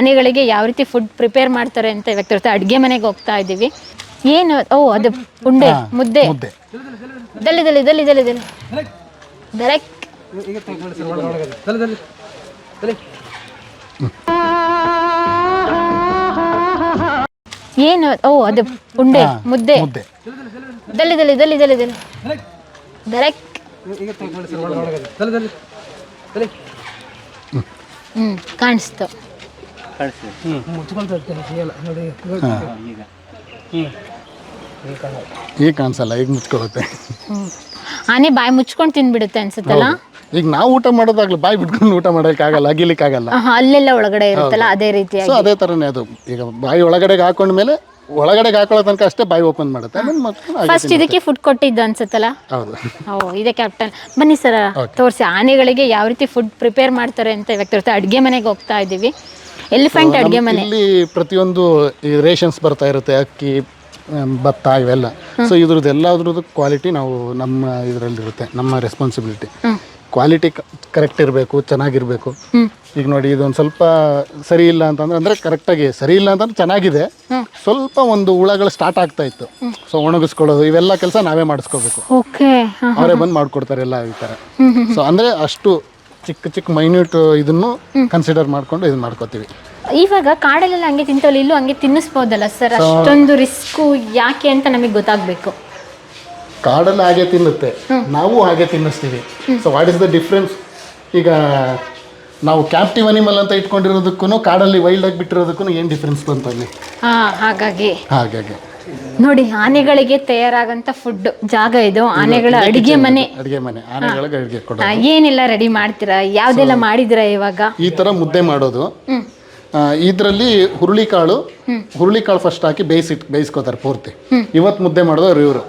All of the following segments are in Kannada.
ಆನೆಗಳಿಗೆ ಯಾವ ರೀತಿ ಫುಡ್ ಪ್ರಿಪೇರ್ ಮಾಡ್ತಾರೆ ಅಂತ ತೋರಿಸ್ತಾ ಅಡುಗೆ ಮನೆಗೆ ಹೋಗ್ತಾ ಇದ್ದೀವಿ. ಏನು ಓ ಅದು ಉಂಡೆ ಮುದ್ದೆ. ಮುದ್ದೆ. ದಲಿ ದಲಿ ದಲಿ ದಲಿ ದಲಿ ದರಕ್. ಏನು ಓ ಅದು ಉಂಡೆ ಮುದ್ದೆ. ಮುದ್ದೆ. ದಲಿ ದಲಿ ದಲಿ ದಲಿ ದಲಿ ದರಕ್. ಹ್ಮ್ ಕಾಣಿಸ್ತು. ಈಗ. ಕಾಣಿಸಲ್ಲ ಈಗ ಮುಚ್ಕೊಳ್ಳುತ್ತೆ. ಹ್ಮ್. ಆನೆ ಬಾಯಿ ಮುಚ್ಕೊಂಡು ತಿನ್ಬಿಡುತ್ತೆ ಅನ್ಸುತ್ತಲ್ಲ? ಈಗ ನಾವು ಊಟ ಮಾಡೋದಾಗ್ಲಿ ಬಾಯಿ ಬಿಟ್ಕೊಂಡು ಊಟ ಮಾಡೋಕ್ಕಾಗಲ್ಲ ಅಗಿಲಿಕ್ಕಾಗಲ್ಲ. ಆಹಾ, ಅಲ್ಲೆಲ್ಲ ಒಳಗಡೆ ಇರುತ್ತಲ್ಲ ಅದೇ ಸೊ ರೀತಿಯಾಗಿ ಅದೇ ಥರನೇ ಅದು. ಈಗ ಬಾಯಿ ಒಳಗಡೆಗೆ ಹಾಕೊಂಡ್ಮೇಲೆ ಒಳಗಡೆಗೆ ಹಾಕೊಳ್ಳೋ ತನಕ ಅಷ್ಟೇ ಬಾಯಿ ಓಪನ್ ಮಾಡುತ್ತೆ. ಆಮೇಲೆ ಮತ್ತೆ ಹಾಗೆ ಫಸ್ಟ್ ಇದಕ್ಕೆ ಫುಡ್ ಕೊಟ್ಟಿದ್ದು ಅನ್ಸುತ್ತಲ್ಲ? ಹೌದು. ಓ ಇದೆ ಕ್ಯಾಪ್ಟನ್ ಬನ್ನಿ ಸರ್ ತೋರಿಸಿ. ಆನೆಗಳಿಗೆ ಯಾವ ರೀತಿ ಫುಡ್ ಪ್ರಿಪೇರ್ ಮಾಡ್ತಾರೆ ಅಂತ ಇವಾಗ ತೋರಿಸ್ತಾ ಅಡುಗೆ ಮನೆಗೆ ಹೋಗ್ತಾ ಇದ್ದೀವಿ. ಎಲಿಫೆಂಟ್ ಅಡುಗೆ ಮನೆ. ಇಲ್ಲಿ ಪ್ರತಿಯೊಂದು ಈ ರೇಷನ್ಸ್ ಬರ್ತಾ ಇರುತ್ತೆ ಅಕ್ಕಿ ಭತ್ತ ಇವೆಲ್ಲ. ಸೊ ಇದ್ರದ್ದು ಎಲ್ಲದ್ರದ್ದು ಕ್ವಾಲಿಟಿ ನಾವು ನಮ್ಮ ಇದರಲ್ಲಿರುತ್ತೆ ನಮ್ಮ ರೆಸ್ಪಾನ್ಸಿಬಿಲಿಟಿ ಕ್ವಾಲಿಟಿ ಕರೆಕ್ಟ್ ಇರಬೇಕು ಚೆನ್ನಾಗಿರಬೇಕು. ಈಗ ನೋಡಿ ಇದೊಂದು ಸ್ವಲ್ಪ ಸರಿ ಇಲ್ಲ ಅಂತಂದ್ರೆ ಅಂದರೆ ಕರೆಕ್ಟಾಗಿ ಸರಿ ಇಲ್ಲ ಅಂತಂದ್ರೆ ಚೆನ್ನಾಗಿದೆ. ಸ್ವಲ್ಪ ಒಂದು ಹುಳಗಳು ಸ್ಟಾರ್ಟ್ ಆಗ್ತಾ ಇತ್ತು. ಸೊ ಒಣಗಿಸ್ಕೊಳ್ಳೋದು ಇವೆಲ್ಲ ಕೆಲಸ ನಾವೇ ಮಾಡಿಸ್ಕೋಬೇಕು. ಓಕೆ ಅವರೇ ಬಂದು ಮಾಡ್ಕೊಡ್ತಾರೆ ಎಲ್ಲ ಈ ಥರ ಸೊ ಅಂದರೆ ಅಷ್ಟು ಚಿಕ್ಕ ಚಿಕ್ಕ ಮೈನ್ಯೂಟ್ ಇದನ್ನು ಕನ್ಸಿಡರ್ ಮಾಡ್ಕೊಂಡು ಇದು ಮಾಡ್ಕೋತೀವಿ. ಇವಾಗ ಕಾಡಲ್ಲೆಲ್ಲ ಹಂಗೆ ತಿಂತವಲ್ಲ ಇಲ್ಲೂ ಹಂಗೆ ತಿನ್ನಿಸ್ಬೋದಲ್ಲ ಸರ್? ಅಷ್ಟೊಂದು ರಿಸ್ಕು ಯಾಕೆ ಅಂತ ನಮಗೆ ಗೊತ್ತಾಗಬೇಕು. ಕಾಡಲ್ಲಿ ಹಾಗೆ ತಿನ್ನುತ್ತೆ. ನಾವು ಹಾಗೆ ತಿನ್ನಿಸ್ತೀವಿ. So what is the difference ಈಗ ನಾವು ಕ್ಯಾಪ್ಟಿವ್ ಅನಿಮಲ್ ಅಂತ ಇಟ್ಕೊಂಡಿರೋದಕ್ಕೂ ಕಾಡಲ್ಲಿ ವೈಲ್ಡ್ ಆಗಿ ಬಿಟ್ಟಿರೋದಕ್ಕೂ ಏನು ಡಿಫ್ರೆನ್ಸ್ ಬಂತಲ್ಲಿ ಹಾಗಾಗಿ. ಹಾಗಾಗಿ. ನೋಡಿ ಆನೆಗಳಿಗೆ ತಯಾರಾಗಂತ ಫುಡ್ ಜಾಗ ಇದು. ಆನೆಗಳ ಅಡಿಗೆ ಮನೆ. ಅಡಿಗೆ ಮನೆ. ಆನೆಗಳಿಗೆ ಅಡುಗೆ ಕೊಡೋದು. ಆ, ಏನೆಲ್ಲ ರೆಡಿ ಮಾಡ್ತೀರಾ? ಯಾವ್ದೆಲ್ಲ ಮಾಡಿದಿರಾ ಇವಾಗ? ಈ ಥರ ಮುದ್ದೆ ಮಾಡೋದು. ಇದರಲ್ಲಿ ಹುರುಳಿಕಾಳು ಹುರುಳಿಕಾಳು ಫಸ್ಟ್ ಹಾಕಿ ಬೇಯಿಸಿಟ್ ಬೇಯಿಸ್ಕೋತಾರೆ ಪೂರ್ತಿ. ಇವತ್ತು ಮುದ್ದೆ ಮಾಡೋದು ಇವರು.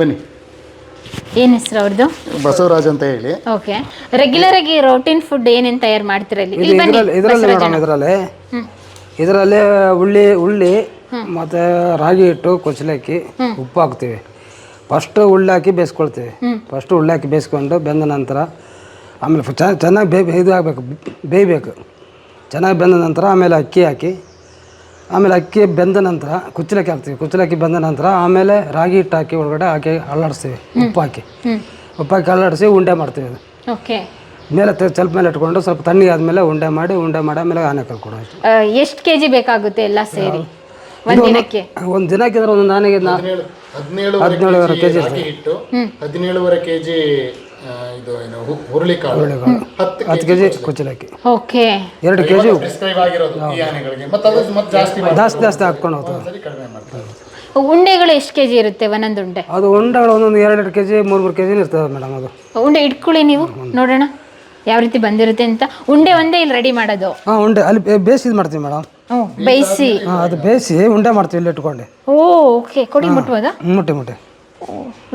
ಬನ್ನಿ. ಏನ್ ಹೆಸರು ಅವ್ರದ್ದು ಬಸವರಾಜ್ ಅಂತ ಹೇಳಿ. ಓಕೆ. ರೆಗ್ಯುಲರ್ ಆಗಿ ರೋಟೀನ್ ಫುಡ್ ಏನೇನ್ ತಯಾರು ಮಾಡ್ತೀರಾ ಇಲ್ಲಿ? ಇಲ್ಲಿ ಬನ್ನಿ ಇದರಲ್ಲಿ ಇದರಲ್ಲಿ ಇದರಲ್ಲಿ ಉಳ್ಳಿ ಉಳ್ಳಿ ಮತ್ತು ರಾಗಿ ಹಿಟ್ಟು ಕುಚಲಕ್ಕಿ ಉಪ್ಪು ಹಾಕ್ತೀವಿ. ಫಸ್ಟ್ ಉಳ್ಳಿ ಹಾಕಿ ಬೇಯಿಸ್ಕೊಳ್ತೀವಿ. ಫಸ್ಟ್ ಉಳ್ಳಿ ಹಾಕಿ ಬೇಯಿಸ್ಕೊಂಡು ಬೆಂದ ನಂತರ ಆಮೇಲೆ ಚೆನ್ನಾಗಿ ಬೇ ಇದು ಆಗಬೇಕು. ಬೇಯಬೇಕು. ಚೆನ್ನಾಗಿ ಬೆಂದ ನಂತರ ಆಮೇಲೆ ಅಕ್ಕಿ ಹಾಕಿ ಆಮೇಲೆ ಅಕ್ಕಿ ಬೆಂದ ನಂತರ ಕುಚ್ಚಲಕ್ಕಿ ಹಾಕ್ತೀವಿ. ಕುಚ್ಚಲಕ್ಕಿ ಬೆಂದ ನಂತರ ಆಮೇಲೆ ರಾಗಿ ಹಿಟ್ಟು ಹಾಕಿ ಒಳಗಡೆ ಹಾಕಿ ಅಲ್ಲಾಡಿಸ್ತೀವಿ. ಉಪ್ಪು ಹಾಕಿ. ಉಪ್ಪು ಹಾಕಿ ಅಲ್ಲಾಡಿಸಿ ಉಂಡೆ ಮಾಡ್ತೀವಿ ಅದು. ಓಕೆ. ಮೇಲೆ ಸ್ವಲ್ಪ ಮೇಲೆ ಇಟ್ಕೊಂಡು ಸ್ವಲ್ಪ ತಣ್ಣಗೆ ಆದಮೇಲೆ ಉಂಡೆ ಮಾಡಿ ಉಂಡೆ ಮಾಡಿ ಆಮೇಲೆ ಆನೆ ಕಲ್ಕೊಡೋದು ಎಷ್ಟು ಎಷ್ಟು ಕೆಜಿ ಬೇಕಾಗುತ್ತೆ ಎಲ್ಲ ಸೇರಿ? ಒಂದ್ ದಿನಕ್ಕೆ. ಒಂದು ದಿನಕ್ಕೆ ಇದ್ರೆ ಒಂದು ಆನೆಗೆ ನಾ ಹದಿನೇಳುವರೆ ಕೆ ಜಿ ಹಿಟ್ಟು ಹದಿನೇಳುವರೆ ಕೆ ಜಿ ಇದು ಏನು ಹು- ಹುರುಳಿಕಾಳು. ಹತ್ತು ಕೆ ಜಿ ಕುಚ್ಚಲಕ್ಕಿ. ಓಕೆ. ಎರಡು ಕೆ ಜಿ ಪ್ರಿಸ್ಕ್ರೈಬ್ ಆಗಿರೋದು ಈ ಆನೆಗಳಿಗೆ ಮತ್ತೆ ಅದು ಮತ್ತೆ ಜಾಸ್ತಿ ಜಾಸ್ತಿ ಜಾಸ್ತಿ ಹಾಕ್ಕೊಂಡು ಕಡಿಮೆ ಮಾಡ್ತಾರೆ. ಉಂಡೆಗಳು ಎಷ್ಟು ಕೆಜಿ ಇರುತ್ತೆ ಒಂದೊಂದು ಉಂಡೆ? ಅದು ಉಂಡೆಗಳು ಒಂದೊಂದು ಎರಡೆರಡು ಎರಡು ಕೆ ಜಿ ಮೂರು ಮೂರು ಕೆ ಜಿನ ಇರ್ತದೆ ಮೇಡಮ್ ಅದು. ಉಂಡೆ ಇಟ್ಕೊಳ್ಳಿ ನೀವು ನೋಡೋಣ. ಯಾವ ರೀತಿ ಬಂದಿರುತ್ತೆ ಅಂತ ಉಂಡೆ ಒಂದೇ ಇಲ್ಲಿ ರೆಡಿ ಮಾಡೋದು. ಹಾ ಉಂಡೆ. ಅಲ್ಲಿ ಬೇಯಿಸಿದ್ ಮಾಡ್ತೀವಿ ಮೇಡಮ್. ಹ್ಞೂ ಬೇಯಿಸಿ. ಹಾ ಅದು ಬೇಯಿಸಿ ಉಂಡೆ ಮಾಡ್ತೀವಿ ಇಲ್ಲಿ ಇಟ್ಕೊಂಡು. ಓ ಓಕೆ ಕೊಡಿ ಮುಟ್ಬೋದಾ? ಮುಟ್ಟೆ ಮುಟ್ಟೆ.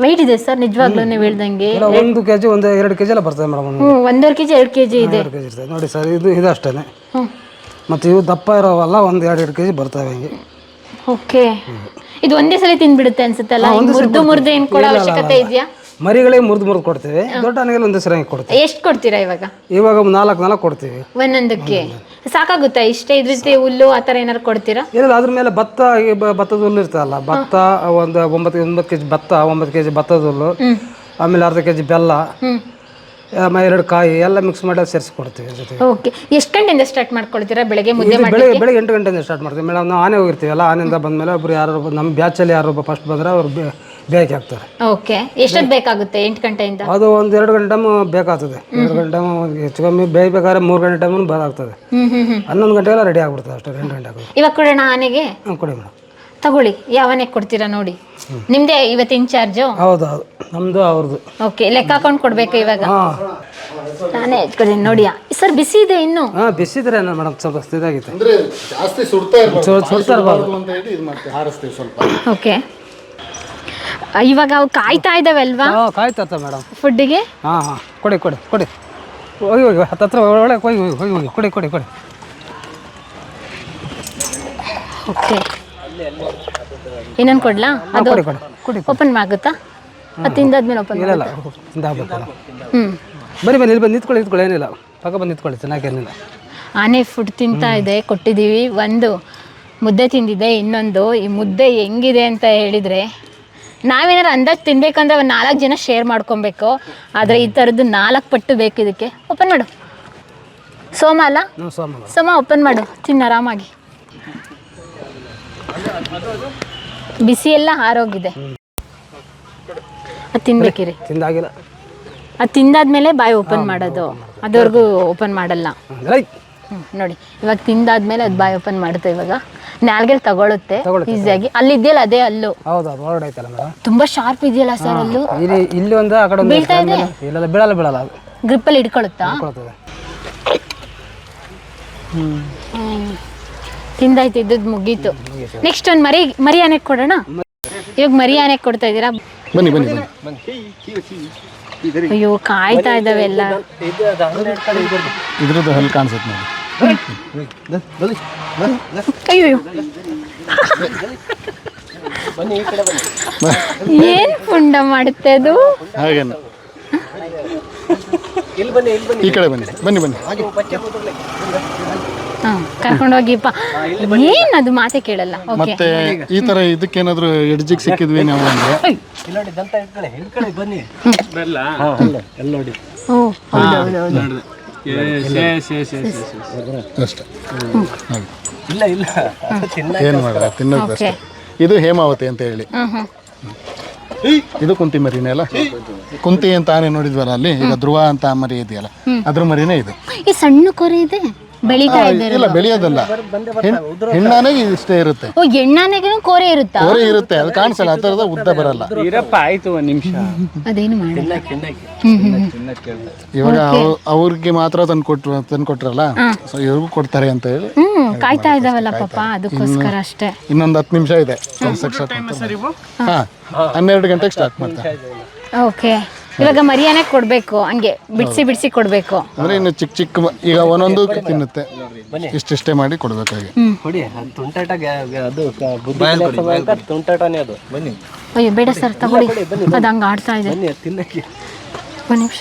ವೆಯ್ಟ್ ಇದೆ ಸರ್ ನಿಜವಾಗ್ಲೂ ನೀವು ಹೇಳ್ದಂಗೆ. ಒಂದು ಕೆಜಿ ಒಂದು ಎರಡು ಕೆ ಜಿ ಎಲ್ಲ ಬರ್ತದೆ ಮೇಡಮ್ ಒಂದು. ಹ್ಞೂ ಒಂದೂವರೆ ಕೆಜಿ ಎರಡು ಕೆಜಿ ಇದೆ. ಎರಡು ಕೆಜಿ ಇರ್ತದೆ. ನೋಡಿ ಸರ್ ಇದು ಇದು ಅಷ್ಟೇ ಹ್ಞೂ. ಮತ್ತು ಇವು ದಪ್ಪ ಇರೋವಲ್ಲ ಒಂದು ಎರಡು ಎರಡು ಕೆ ಜಿ ಬರ್ತವೆ ಹಿಂಗೆ. ಓಕೆ ಇದು ಒಂದೇ ಸಲ ತಿನ್ಬಿಡುತ್ತೆ ಅನ್ಸುತ್ತಲ್ಲ? ಮುರ್ದು ಮುರ್ದು ಏನ್ ಕೊಡೋ ಅವಶ್ಯಕತೆ ಇದೆಯಾ? ಮರಿಗಳಿಗೆ ಮುರಿದು ಮುರಿದು ಕೊಡ್ತೀವಿ. ದೊಡ್ಡ ಆನೆಗೆಲ್ಲ ಒಂದು ಸರಿ ಕೊಡ್ತೀವಿ. ಎಷ್ಟು ಕೊಡ್ತೀರಾ ಇವಾಗ? ಇವಾಗ ನಾಲ್ಕು ನಾಲ್ಕು ಕೊಡ್ತೀವಿ. ಒಂದೊಂದಕ್ಕೆ? ಸಾಕಾಗುತ್ತಾ ಇಷ್ಟೇ? ಇದ್ರ ಜೊತೆ ಹುಲ್ಲು ಆ ಥರ ಏನಾದ್ರು ಕೊಡ್ತೀರಾ? ಇಲ್ಲ ಅದ್ರ ಮೇಲೆ ಭತ್ತ ಈ ಬ- ಭತ್ತದ ಹುಲ್ಲು ಇರ್ತದಲ್ಲ ಭತ್ತ ಒಂದು ಒಂಬತ್ತು ಒಂಬತ್ತು ಕೆಜಿ ಭತ್ತ ಒಂಬತ್ತು ಕೆ ಜಿ ಭತ್ತದ ಹುಲ್ಲು ಆಮೇಲೆ ಅರ್ಧ ಕೆಜಿ ಬೆಲ್ಲ ಆಮೇಲೆ ಎರಡು ಕಾಯಿ ಎಲ್ಲ ಮಿಕ್ಸ್ ಮಾಡಿ ಸೇರಿಸಿ ಕೊಡ್ತೀವಿ ಜೊತೆಗೆ. ಓಕೆ. ಎಷ್ಟು ಗಂಟೆಯಿಂದ ಸ್ಟಾರ್ಟ್ ಮಾಡ್ಕೊಳ್ತೀರಾ ಬೆಳಗ್ಗೆ ಮುದ್ದೆ ಇದು ಮಾಡಿ ಬೆಳಗ್ಗೆ ಬೆಳಗ್ಗೆ ಎಂಟು ಗಂಟೆಯಿಂದ ಸ್ಟಾರ್ಟ್ ಮಾಡ್ತೀವಿ. ಮೇಡಮ್ ನಾವು ಆನೆ ಹೋಗಿರ್ತೀವಲ್ಲ ಆನೆಯಿಂದ ಬಂದಮೇಲೆ ಒಬ್ರು ಯಾರು ನಮ್ಮ ಬ್ಯಾಚಲ್ಲಿ ಯಾರೊಬ್ಬ ಫಸ್ಟ್ ಬಂದ್ರೆ ಅವ್ರು ಬೇ ಹಾಕ್ತಾರೆ ಓಕೆ ಎಷ್ಟೊತ್ತು ಬೇಕಾಗುತ್ತೆ ಎಂಟು ಗಂಟೆಯಿಂದ? ಅದು ಒಂದು ಎರಡು ಗಂಟೆ ಟೈಮ್ ಬೇಕಾಗ್ತದೆ. ಎರಡು ಗಂಟೆ ಟೈಮ್ ಹೆಚ್ಚು ಕಮ್ಮಿ ಬೇಯಬೇಕಾದ್ರೆ ಮೂರು ಗಂಟೆ ಟೈಮ್ ಬೇಕಾಗ್ತದೆ ಹ್ಮ್ ಹನ್ನೊಂದು ಗಂಟೆಗೆಲ್ಲ ರೆಡಿ ಆಗ್ಬಿಡ್ತದೆ ಅಷ್ಟೇ ಎಂಟು ಗಂಟೆ ಆಗೋದು. ಇವಾಗ ಕೊಡೋಣ ಆನೆಗೆ? ಹಾಂ ಕೊಡಿ ಮೇಡಮ್. ತಗೊಳ್ಳಿ ಯಾವನೇ ಕೊಡ್ತೀರಾ ನೋಡಿ. ನಿಮ್ದೇ ಇವತ್ತು ಇನ್ಚಾರ್ಜು? ಹೌದು ಹೌದು. ನಮ್ಮದು ಅವ್ರದ್ದು. ಓಕೆ ಲೆಕ್ಕ ಹಾಕೊಂಡು ಕೊಡ್ಬೇಕು ಇವಾಗ. ಹಾಂ. ನಾನೇ ಎತ್ಕೊಳ್ತೀನಿ ನೋಡಿ ಸರ್ ಬಿಸಿ ಇದೆ ಇನ್ನು? ಹಾಂ ಬಿಸಿದ್ರೆ ಮೇಡಮ್ ಸ್ವಲ್ಪ ಇದಾಗಿತ್ತು. ಅಂದ್ರೆ ಜಾಸ್ತಿ ಸುಡ್ತಾ ಇರ್ಬಾರ್ದು. ಸುಡ್ತಾ ಇರ್ಬಾರ್ದು. ಅಂತ ಹೇಳಿ ಇದು ಮಾಡ್ತೀವಿ ಹಾರಿಸ್ತೀವಿ ಸ್ವಲ್ಪ. ಓಕೆ ಇವಾಗ ಅವು ಕಾಯ್ತಾ ಇದಾವೆ ಅಲ್ವಾ? ಹಾಂ ಕಾಯ್ತಾ ಮೇಡಮ್. ಫುಡ್ಡಿಗೆ? ಹಾಂ ಹಾಂ. ಕೊಡಿ ಕೊಡಿ ಕೊಡಿ. ಹೋಗಿ ಹೋಗಿ ಹತ್ತತ್ರ ಒಳಗೆ ಹೋಗಿ ಹೋಗಿ ಹೋಗಿ ಹೋಗಿ ಕೊಡಿ ಕೊಡಿ ಕೊಡಿ. ಓಕೆ. ಇನ್ನೊಂದು ಕೊಡ್ಲಾ? ಅದು ಕೊಡಿ ಕೊಡಿ ಕೊಡಿ ಓಪನ್ ಆಗುತ್ತಾ? ಅದು ತಿಂದಾದ್ಮೇಲೆ ಓಪನ್ ಇಲ್ಲ ಮೇಡಮ್ ಹ್ಞೂ ಬನ್ನಿ ಬನ್ನಿ ಇಲ್ಲಿ ಬಂದು ನಿಂತ್ಕೊಳ್ಳಿ ನಿಂತ್ಕೊಳ್ಳಿ. ಏನಿಲ್ಲ. ಪಕ್ಕ ಬಂದು ನಿಂತ್ಕೊಳ್ಳಿ ಆನೆ ಫುಡ್ ತಿಂತಾ ಇದೆ ಕೊಟ್ಟಿದ್ದೀವಿ ಒಂದು ಮುದ್ದೆ ತಿಂದಿದೆ ಇನ್ನೊಂದು. ಈ ಮುದ್ದೆ ಹೆಂಗಿದೆ ಅಂತ ಹೇಳಿದರೆ ನಾವೇನಾರು ಅಂದಾಜು ತಿನ್ಬೇಕಂದ್ರೆ ಒಂದು ನಾಲ್ಕು ಜನ ಶೇರ್ ಮಾಡ್ಕೊಬೇಕು. ಆದರೆ ಈ ಥರದ್ದು ನಾಲ್ಕು ಪಟ್ಟು ಬೇಕು ಇದಕ್ಕೆ. ಓಪನ್ ಮಾಡು. ಸೋಮ ಅಲ್ಲ? ಸೋಮ ಓಪನ್ ಮಾಡು. ತಿನ್ನ ಆರಾಮಾಗಿ. ಬಿಸಿ ಎಲ್ಲ ಆರೋಗಿದೆ. ಅದು ತಿನ್ಬೇಕಿರಿ. ತಿಂದಾಗಿಲ್ಲ. ಅದು ತಿಂದಾದ್ಮೇಲೆ ಬಾಯಿ ಓಪನ್ ಮಾಡೋದು. ಅದುವರೆಗೂ ಓಪನ್ ಮಾಡಲ್ಲ. ನೋಡಿ ಇವಾಗ ತಿಂದಾದ್ಮೇಲೆ ಅದು ಬಾಯಿ ಓಪನ್ ಮಾಡುತ್ತೆ ಇವಾಗ. ನಾಲ್ಗೆಲ್ ತಗೊಳುತ್ತೆ. ತಗೊಳುತ್ತೆ. ಈಸಿಯಾಗಿ ಅಲ್ಲಿ ಇದೆಯಲ್ಲ ಅದೇ ಅಲ್ಲು ಹೌದು ಅದು ಹೊರಗಡೆ ಐತಲ್ಲ ಮೇಡಮ್ ತುಂಬಾ ಶಾರ್ಪ್ ಇದೆಯಲ್ಲ ಸರ್ ಅಲ್ಲು ಇಲ್ಲಿ ಇಲ್ಲಿ ಒಂದು ಆ ಕಡೆ ಒಂದು ಬೀಳ್ತಾ ಇದೆ? ಇಲ್ಲೆಲ್ಲ ಬೀಳಲ್ಲ ಬೀಳಲ್ಲ ಅದು. ಗ್ರಿಪ್ಪಲ್ಲಿ ಹಿಡ್ಕೊಳುತ್ತಾ? ಕೊಡ್ತದೆ ಹ್ಮ್. ತಿಂದಾಯ್ತು ಇದ್ದದ್ದು ಮುಗೀತು. ನೆಕ್ಸ್ಟ್ ಒಂದು ಮರಿ ಮರಿ ಆನೆಗೆ ಕೊಡೋಣ ಇವಾಗ ಮರಿ ಆನೆಗೆ ಕೊಡ್ತಾ ಇದೀರಾ ಬನ್ನಿ ಬನ್ನಿ ಬನ್ನಿ. ಅಯ್ಯೋ ಕಾಯ್ತಾ ಇದ್ದಾವೆ ಎಲ್ಲ. ಇದ್ರದ್ದು. ಹಲ್ ಕಾಣಿಸುತ್ತೆ ನೋಡಿ. ಅಯ್ಯೋ ಏನ್ ಪುಂಡ ಮಾಡುತ್ತೆ ಅದು? ಹಾಗೇನೆ. ಈ ಕಡೆ ಬನ್ನಿ ಬನ್ನಿ ಬನ್ನಿ. ಹಾ ಕರ್ಕೊಂಡೋಗಿಪ್ಪ ಏನ್ ಅದು ಮಾತೆ ಕೇಳಲ್ಲ. ಓಕೆ ಮತ್ತೆ ಈ ತರ ಇದಕ್ಕೇನಾದ್ರು ಎಡ್ಜಿಗೆ ಸಿಕ್ಕಿದ್ವಿ ನಾವು ಅಂದ್ರೆ? ಓ ಅಷ್ಟೇ. ಹಾಗೆ ಏನು ಮಾಡಿದ್ರೆ ತಿನ್ನೋದು ಅಷ್ಟೇ. ಇದು ಹೇಮಾವತಿ ಅಂತ ಹೇಳಿ. ಇದು ಕುಂತಿ ಮರಿನೇ ಅಲ್ಲ? ಕುಂತಿ ಅಂತ ಆನೆ ನೋಡಿದ್ವಲ್ಲ ಅಲ್ಲಿ? ಈಗ ಧ್ರುವ ಅಂತ ಮರಿ ಇದೆಯಲ್ಲ? ಅದ್ರ ಮರಿನೇ ಇದು. ಈ ಸಣ್ಣ ಕೊರೆ ಇದೆ? ಬೆಳೀತಾ ಇದೆ ಇಲ್ಲ ಬೆಳೆಯೋದಲ್ಲ. ಹೆಣ್- ಹೆಣ್ಣಾನೆ ಇಷ್ಟೇ ಇರುತ್ತೆ. ಓ ಎಣ್ಣಾನೆಗೂ ಕೋರೆ ಇರುತ್ತಾ? ಕೋರೆ ಇರುತ್ತೆ ಅದು ಕಾಣಿಸಲ್ಲ ಆ ಥರದ ಉದ್ದ ಬರಲ್ಲ. ಇರಪ್ಪ ಆಯ್ತು ಒಂದು ನಿಮಿಷ. ಅದೇನು ಹ್ಮ್. ಇವಾಗ ಅವ್ರು- ಅವ್ರಿಗೆ ಮಾತ್ರ ತಂದು ಕೊಟ್ರು ತಂದು ಕೊಟ್ರಲ್ಲ? ಸೊ ಇವ್ರಿಗೂ ಕೊಡ್ತಾರೆ ಅಂತ ಹೇಳಿ. ಹ್ಮ್ ಕಾಯ್ತಾ ಇದಾವಲ್ಲ ಪಾಪ ಅದಕ್ಕೋಸ್ಕರ ಅಷ್ಟೇ. ಇನ್ನೊಂದು ಹತ್ತು ನಿಮಿಷ ಇದೆ. ಹಾಂ ಹನ್ನೆರಡು ಗಂಟೆಗೆ ಸ್ಟಾರ್ಟ್ ಮಾಡ್ತಾರೆ ಓಕೆ. ಇವಾಗ ಮರಿಯಾನೆ ಕೊಡ್ಬೇಕು ಹಂಗೆ ಬಿಡಿಸಿ ಬಿಡಿಸಿ ಕೊಡ್ಬೇಕು. ಅಂದ್ರೆ ಇನ್ನು ಚಿಕ್ಕ ಚಿಕ್ಕ ಮ- ಈಗ ಒಂದೊಂದು ತಿನ್ನುತ್ತೆ. ಇಷ್ಟಿಷ್ಟೇ ಮಾಡಿ ಕೊಡ್ಬೇಕಾಗಿ. ಕೊಡಿ ಅದು ತುಂಟಾಟ ಗ್ಯಾ- ಗ್ಯಾ- ಅದು ಕ- ಬುದ್ಧಿ ಕಲಿಸೋದು ತುಂಟಾಟನೇ ಅದು. ಬನ್ನಿ. ಅಯ್ಯೋ ಬೇಡ ಸರ್ ತಗೊಳ್ಳಿ. ಅದು ಹಂಗೆ ಆಡ್ತಾ ಇದೆ. ಬನ್ನಿ ಅದ್ ತಿನ್ನಕ್ಕೆ. ಒಂದು ನಿಮಿಷ.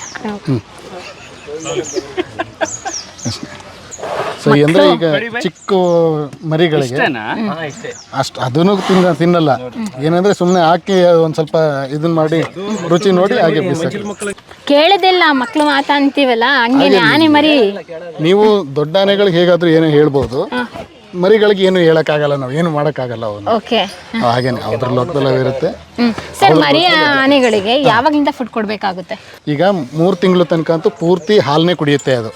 ಸೊ ಅಂದ್ರೆ ಈಗ ಚಿಕ್ಕ ಮರಿಗಳಿಗೆ ಅಷ್ಟು ಅದನ್ನು ತಿನ್ನ ತಿನ್ನಲ್ಲ. ಏನಂದ್ರೆ ಸುಮ್ಮನೆ ಹಾಕಿ ಒಂದು ಸ್ವಲ್ಪ ಇದನ್ನ ಮಾಡಿ ರುಚಿ ನೋಡಿ ಹಾಗೆ ಕೇಳದಿಲ್ಲ ಮಕ್ಕಳು ಮಾತಾ ಅಂತೀವಲ್ಲ ಹಂಗೇನೆ ಆನೆ ಮರಿ. ನೀವು ದೊಡ್ಡ ಆನೆಗಳಿಗೆ ಹೇಗಾದ್ರೂ ಏನೋ ಹೇಳ್ಬೋದು. ಮರಿಗಳಿಗೆ ಏನು ಹೇಳಕ್ಕಾಗಲ್ಲ ನಾವು ಏನು ಮಾಡೋಕ್ಕಾಗಲ್ಲ ಅವನು. ಓಕೆ ಹಾಗೇನೆ ಅದ್ರ ಲೋಕದಲ್ಲಿ ಇರುತ್ತೆ ಸರ್ ಮರಿ ಆನೆಗಳಿಗೆ ಯಾವಾಗಿಂದ ಫುಡ್ ಕೊಡಬೇಕಾಗುತ್ತೆ? ಈಗ ಮೂರು ತಿಂಗಳು ತನಕ ಅಂತೂ ಪೂರ್ತಿ ಹಾಲನ್ನೇ ಕುಡಿಯುತ್ತೆ ಅದು.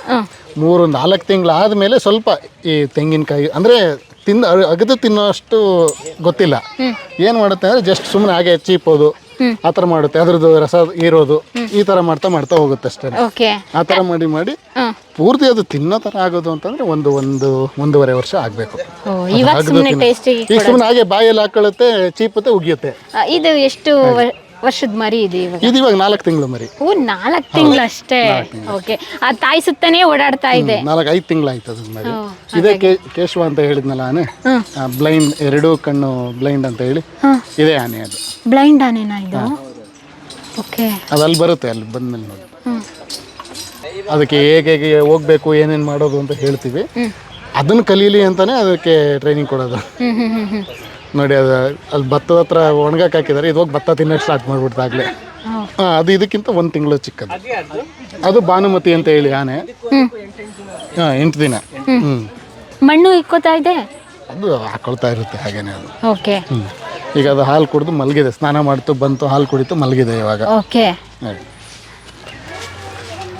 ಮೂರು ನಾಲ್ಕು ತಿಂಗಳು ಆದಮೇಲೆ ಸ್ವಲ್ಪ ಈ ತೆಂಗಿನಕಾಯಿ ಅಂದರೆ ತಿಂದು ಅಗದು ತಿನ್ನೋಷ್ಟು ಗೊತ್ತಿಲ್ಲ. ಏನು ಮಾಡುತ್ತೆ ಅಂದರೆ ಜಸ್ಟ್ ಸುಮ್ಮನೆ ಹಾಗೆ ಚೀಪೋದು. ಆ ತರ ಮಾಡುತ್ತೆ. ಅದ್ರದ್ದು ರಸ ಇರೋದು ಈ ತರ ಮಾಡ್ತಾ ಮಾಡ್ತಾ ಹೋಗುತ್ತೆ ಅಷ್ಟೇ. ಓಕೆ. ಆ ತರ ಮಾಡಿ ಮಾಡಿ ಪೂರ್ತಿ ಅದು ತಿನ್ನೋ ತರ ಆಗೋದು ಅಂತಂದ್ರೆ ಒಂದು ಒಂದು ಒಂದೂವರೆ ವರ್ಷ ಆಗ್ಬೇಕು. ಇವಾಗ ಸುಮ್ಮನೆ ಟೇಸ್ಟಿಗೆ ಈಗ ಸುಮ್ಮನೆ ಹಾಗೆ ಬಾಯಲ್ಲಿ ಹಾಕೊಳ್ಳುತ್ತೆ ಚೀಪುತ್ತೆ ಉಗಿಯುತ್ತೆ. ಇದು ಎಷ್ಟು ವರ್ಷದ ಮರಿ ಇದೆ ಇವಾಗ? ಇದು ಇವಾಗ ನಾಲ್ಕು ತಿಂಗಳು ಮರಿ. ಓ ನಾಲ್ಕು ತಿಂಗಳು ಅಷ್ಟೇ? ಓಕೆ ಆ ತಾಯಿ ಸುತ್ತನೇ ಓಡಾಡ್ತಾ ಇದೆ. ನಾಲ್ಕು ಐದು ತಿಂಗಳಾಯ್ತು ಅದು ಮರಿ. ಇದೆ ಕೇಶವ ಅಂತ ಹೇಳಿದ್ನಲ್ಲ ಆನೆ? ಬ್ಲೈಂಡ್ ಎರಡೂ ಕಣ್ಣು ಬ್ಲೈಂಡ್ ಅಂತ ಹೇಳಿ. ಇದೇ ಆನೆ ಅದು. ಬ್ಲೈಂಡ್ ಆನೆನಾ ಇದು? ಓಕೆ ಅದು ಅಲ್ಲಿ ಬರುತ್ತೆ ಅಲ್ಲಿ ಬಂದ್ಮೇಲೆ ನೋಡಿ. ಅದಕ್ಕೆ ಹೇಗೆ ಹೇಗೆ ಹೋಗ್ಬೇಕು ಏನೇನು ಮಾಡೋದು ಅಂತ ಹೇಳ್ತೀವಿ. ಅದನ್ನು ಕಲೀಲಿ ಅಂತಾನೆ ಅದಕ್ಕೆ ಟ್ರೈನಿಂಗ್ ಕೊಡೋದು. ನೋಡಿ ಅದು ಅಲ್ಲಿ ಭತ್ತದ ಹತ್ರ ಒಣಗಕ್ಕೆ ಹಾಕಿದ್ದಾರೆ ಇದು ಹೋಗಿ ಭತ್ತ ತಿನ್ನಕ್ಕೆ ಸ್ಟಾರ್ಟ್ ಮಾಡ್ಬಿಡ್ತು ಆಗಲೇ. ಹಾಂ. ಅದು ಇದಕ್ಕಿಂತ ಒಂದು ತಿಂಗಳು ಚಿಕ್ಕದು. ಅದು ಭಾನುಮತಿ ಅಂತ ಹೇಳಿ ಆನೆ. ಹಾಂ ಎಂಟು ದಿನ. ಹ್ಞೂ ಮಣ್ಣು ಇಕ್ಕೋತಾ ಇದೆ? ಅದು ಹಾಕೊಳ್ತಾ ಇರುತ್ತೆ ಹಾಗೇನೆ ಅದು. ಓಕೆ. ಈಗ ಅದು ಹಾಲು ಕುಡಿದು ಮಲಗಿದೆ ಸ್ನಾನ ಮಾಡ್ತು ಬಂತು ಹಾಲು ಕುಡಿತು ಮಲಗಿದೆ ಇವಾಗ. ಓಕೆ.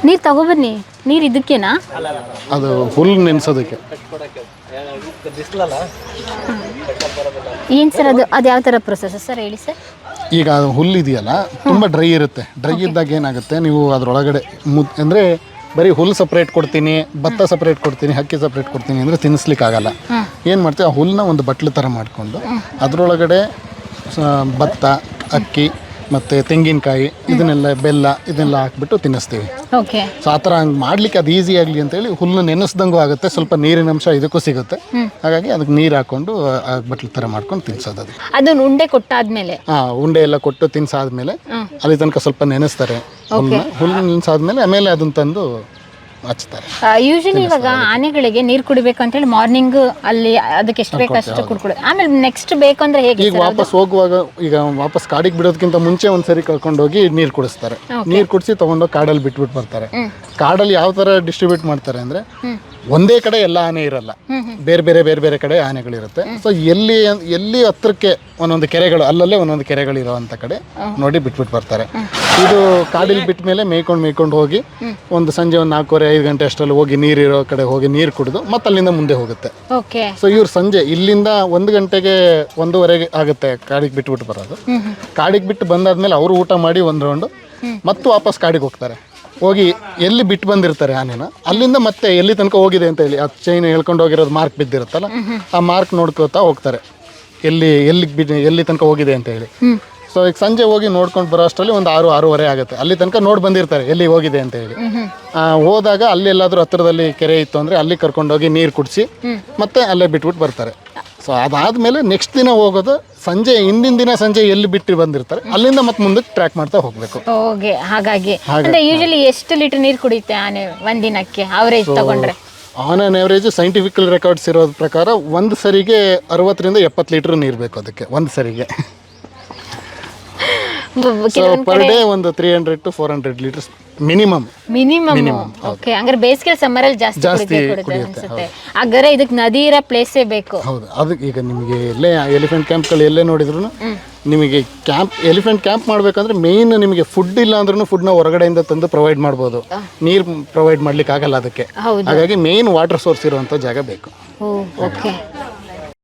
ನೀರು ತಗೊಬನ್ನಿ ನೀರು ಇದಕ್ಕೇನಾ? ಅದು ಹುಲ್ಲು ನೆನೆಸೋದಕ್ಕೆ. ಏನು ಸರ್ ಅದು? ಅದು ಯಾವ ಥರ ಪ್ರೊಸೆಸ್ ಸರ್ ಹೇಳಿ ಸರ್. ಈಗ ಅದು ಹುಲ್ಲು ಇದೆಯಲ್ಲ ತುಂಬ ಡ್ರೈ ಇರುತ್ತೆ. ಡ್ರೈ ಇದ್ದಾಗ ಏನಾಗುತ್ತೆ? ನೀವು ಅದರೊಳಗಡೆ ಮುದ್ ಅಂದರೆ ಬರೀ ಹುಲ್ಲು ಸಪ್ರೇಟ್ ಕೊಡ್ತೀನಿ ಭತ್ತ ಸಪ್ರೇಟ್ ಕೊಡ್ತೀನಿ ಹಕ್ಕಿ ಸಪ್ರೇಟ್ ಕೊಡ್ತೀನಿ ಅಂದರೆ ತಿನ್ನಿಸ್ಲಿಕ್ಕಾಗಲ್ಲ ಏನು ಮಾಡ್ತೀವಿ? ಆ ಹುಲ್ಲನ್ನ ಒಂದು ಬಟ್ಲು ಥರ ಮಾಡಿಕೊಂಡು ಅದರೊಳಗಡೆ ಭತ್ತ ಅಕ್ಕಿ ಮತ್ತು ತೆಂಗಿನಕಾಯಿ ಇದನ್ನೆಲ್ಲ ಬೆಲ್ಲ ಇದನ್ನೆಲ್ಲ ಹಾಕ್ಬಿಟ್ಟು ತಿನ್ನಿಸ್ತೀವಿ. ಓಕೆ. ಸೊ ಆ ಥರ ಹಂಗೆ ಮಾಡ್ಲಿಕ್ಕೆ ಅದು ಈಸಿ ಆಗಲಿ ಅಂತೇಳಿ ಹುಲ್ಲು ನೆನೆಸ್ದಂಗೂ ಆಗುತ್ತೆ ಸ್ವಲ್ಪ ನೀರಿನ ಅಂಶ ಇದಕ್ಕೂ ಸಿಗುತ್ತೆ. ಹಾಗಾಗಿ ಅದಕ್ಕೆ ನೀರು ಹಾಕೊಂಡು ಆ ಬಟ್ಲು ಥರ ಮಾಡ್ಕೊಂಡು ತಿನ್ಸೋದು ಅದು. ಅದನ್ನ ಉಂಡೆ ಕೊಟ್ಟಾದ್ಮೇಲೆ? ಹಾಂ ಉಂಡೆ ಎಲ್ಲ ಕೊಟ್ಟು ತಿನ್ಸಾದ್ಮೇಲೆ ಅಲ್ಲಿ ತನಕ ಸ್ವಲ್ಪ ನೆನೆಸ್ತಾರೆ ಹುಲ್ಲು ಹುಲ್ಲು ನೆನೆಸಾದ್ಮೇಲೆ ಆಮೇಲೆ ಅದನ್ನ ತಂದು ಹಚ್ತಾರೆ. ಯೂಶಲಿ ಇವಾಗ ಆನೆಗಳಿಗೆ ನೀರು ಕುಡಿಬೇಕು ಅಂತ ಹೇಳಿ ಮಾರ್ನಿಂಗ್ ಅಲ್ಲಿ ಅದಕ್ಕೆ ಎಷ್ಟು ಬೇಕು ಅಷ್ಟು ಕುಡ್ಕೊಡೋದು ಆಮೇಲೆ ನೆಕ್ಸ್ಟ್ ಬೇಕು ಅಂದ್ರೆ ಹೇಗೆ ಈಗ ವಾಪಸ್ ಹೋಗುವಾಗ ಈಗ ವಾಪಸ್ ಕಾಡಿಗೆ ಬಿಡೋದಕ್ಕಿಂತ ಮುಂಚೆ ಒಂದ್ಸರಿ ಕರ್ಕೊಂಡೋಗಿ ನೀರು ಕುಡಿಸ್ತಾರೆ. ನೀರು ಕುಡಿಸಿ ತಗೊಂಡೋಗಿ ಕಾಡಲ್ಲಿ ಬಿಟ್ಬಿಟ್ಟು ಬರ್ತಾರೆ. ಕಾಡಲ್ಲಿ ಯಾವ ತರ ಡಿಸ್ಟ್ರಿಬ್ಯೂಟ್ ಮಾಡ್ತಾರೆ ಅಂದರೆ ಒಂದೇ ಕಡೆ ಎಲ್ಲ ಆನೆ ಇರಲ್ಲ. ಬೇರೆ ಬೇರೆ ಬೇರೆ ಬೇರೆ ಕಡೆ ಆನೆಗಳಿರುತ್ತೆ. ಸೊ ಎಲ್ಲಿ ಎಲ್ಲಿ ಹತ್ರಕ್ಕೆ ಒಂದೊಂದು ಕೆರೆಗಳು ಅಲ್ಲಲ್ಲೇ ಒಂದೊಂದು ಕೆರೆಗಳು ಇರುವಂತ ಕಡೆ ನೋಡಿ ಬಿಟ್ಬಿಟ್ಟು ಬರ್ತಾರೆ. ಇದು ಕಾಡಿಲ್ ಬಿಟ್ಟ ಮೇಲೆ ಮೇಯ್ಕೊಂಡು ಮೇಯ್ಕೊಂಡು ಹೋಗಿ ಒಂದು ಸಂಜೆ ಒಂದು ನಾಲ್ಕೂವರೆ ಐದು ಗಂಟೆ ಅಷ್ಟರಲ್ಲಿ ಹೋಗಿ ನೀರಿರೋ ಕಡೆ ಹೋಗಿ ನೀರು ಕುಡಿದು ಮತ್ತೆ ಅಲ್ಲಿಂದ ಮುಂದೆ ಹೋಗುತ್ತೆ. ಸೊ ಇವ್ರು ಸಂಜೆ ಇಲ್ಲಿಂದ ಒಂದು ಗಂಟೆಗೆ ಒಂದೂವರೆಗೆ ಆಗುತ್ತೆ ಕಾಡಿಗೆ ಬಿಟ್ಬಿಟ್ಟು ಬರೋದು. ಕಾಡಿಗೆ ಬಿಟ್ಟು ಬಂದಾದ್ಮೇಲೆ ಅವರು ಊಟ ಮಾಡಿ ಒಂದು ರೌಂಡು ಮತ್ತು ವಾಪಸ್ ಕಾಡಿಗೆ ಹೋಗ್ತಾರೆ. ಹೋಗಿ ಎಲ್ಲಿ ಬಿಟ್ಟು ಬಂದಿರ್ತಾರೆ ಆನೆನ ಅಲ್ಲಿಂದ ಮತ್ತೆ ಎಲ್ಲಿ ತನಕ ಹೋಗಿದೆ ಅಂತ ಹೇಳಿ ಆ ಚೈನ್ ಹೇಳ್ಕೊಂಡು ಹೋಗಿರೋದು ಮಾರ್ಕ್ ಬಿದ್ದಿರುತ್ತಲ್ಲ ಆ ಮಾರ್ಕ್ ನೋಡ್ಕೋತಾ ಹೋಗ್ತಾರೆ. ಎಲ್ಲಿ ಎಲ್ಲಿ ಬಿ ಎಲ್ಲಿ ತನಕ ಹೋಗಿದೆ ಅಂತ ಹೇಳಿ. ಸೊ ಈಗ ಸಂಜೆ ಹೋಗಿ ನೋಡ್ಕೊಂಡು ಬರೋ ಅಷ್ಟರಲ್ಲಿ ಒಂದು ಆರು ಆರೂವರೆ ಆಗುತ್ತೆ. ಅಲ್ಲಿ ತನಕ ನೋಡಿ ಬಂದಿರ್ತಾರೆ ಎಲ್ಲಿ ಹೋಗಿದೆ ಅಂತ ಹೇಳಿ. ಹೋದಾಗ ಅಲ್ಲಿ ಎಲ್ಲಾದರೂ ಹತ್ತಿರದಲ್ಲಿ ಕೆರೆ ಇತ್ತು ಅಂದರೆ ಅಲ್ಲಿ ಕರ್ಕೊಂಡೋಗಿ ನೀರು ಕುಡಿಸಿ ಮತ್ತೆ ಅಲ್ಲೇ ಬಿಟ್ಬಿಟ್ಟು ಬರ್ತಾರೆ. ಸೊ ಅದಾದಮೇಲೆ ನೆಕ್ಸ್ಟ್ ದಿನ ಹೋಗೋದು ಸಂಜೆ ಹಿಂದಿನ ದಿನ ಸಂಜೆ ಎಲ್ಲಿ ಬಿಟ್ಟು ಬಂದಿರ್ತಾರೆ ಅಲ್ಲಿಂದ ಮತ್ತೆ ಮುಂದಕ್ಕೆ ಟ್ರ್ಯಾಕ್ ಮಾಡ್ತಾ ಹೋಗಬೇಕು. ಓಕೆ ಹಾಗಾಗಿ. ಅಂದ್ರೆ ಯೂಶಲಿ ಎಷ್ಟು ಲೀಟರ್ ನೀರು ಕುಡಿಯುತ್ತೆ ಆನೆ ಒಂದಿನಕ್ಕೆ ಅವರೇಜ್ ತಗೊಂಡ್ರೆ? On on average scientifical records ಇರೋದ್ರ ಪ್ರಕಾರ ಒಂದು ಸರಿಗೆ ಅರವತ್ತರಿಂದ ಎಪ್ಪತ್ತು ಲೀಟ್ರ್ ನೀರು ಬೇಕು ಅದಕ್ಕೆ ಒಂದು ಸರಿಗೆ. ಸೊ ಪರ್ ಡೇ ಒಂದು three hundred to four hundred litres minimum minimum okay ಹಂಗಾರೆ ಬೇಸಿಗೆ ಸಮ್ಮರ್ ಅಲ್ಲಿ ಜಾಸ್ತಿ ಜಾಸ್ತಿ ಕೊಡುತ್ತೆ ಕುಡಿಯುತ್ತೆ, ಅನ್ಸುತ್ತೆ. ಇದಕ್ಕೆ ನದಿ ಇರೋ ಪ್ಲೇಸೇ ಬೇಕು? ಹೌದು. ಅದಕ್ಕೆ ಈಗ ನಿಮಗೆ ಎಲ್ಲೇ ಎಲಿಫೆಂಟ್ ಕ್ಯಾಂಪ್ಗಳು ಎಲ್ಲೇ ನೋಡಿದ್ರು ನಿಮಗೆ ಕ್ಯಾಂಪ್ ಎಲಿಫೆಂಟ್ ಕ್ಯಾಂಪ್ ಮಾಡಬೇಕಂದ್ರೆ ಮೇನ್ ನಿಮಗೆ ಫುಡ್ ಇಲ್ಲ ಅಂದ್ರೂ ಫುಡ್ನ ಹೊರಗಡೆಯಿಂದ ತಂದು ಪ್ರೊವೈಡ್ ಮಾಡ್ಬೋದು. ನೀರು ಪ್ರೊವೈಡ್ ಮಾಡ್ಲಿಕ್ಕೆ ಆಗಲ್ಲ ಅದಕ್ಕೆ. ಹೌದು. ಹಾಗಾಗಿ ಮೇನ್ ವಾಟರ್ ಸೋರ್ಸ್ ಇರುವಂಥ ಜಾಗ ಬೇಕು. ಓಕೆ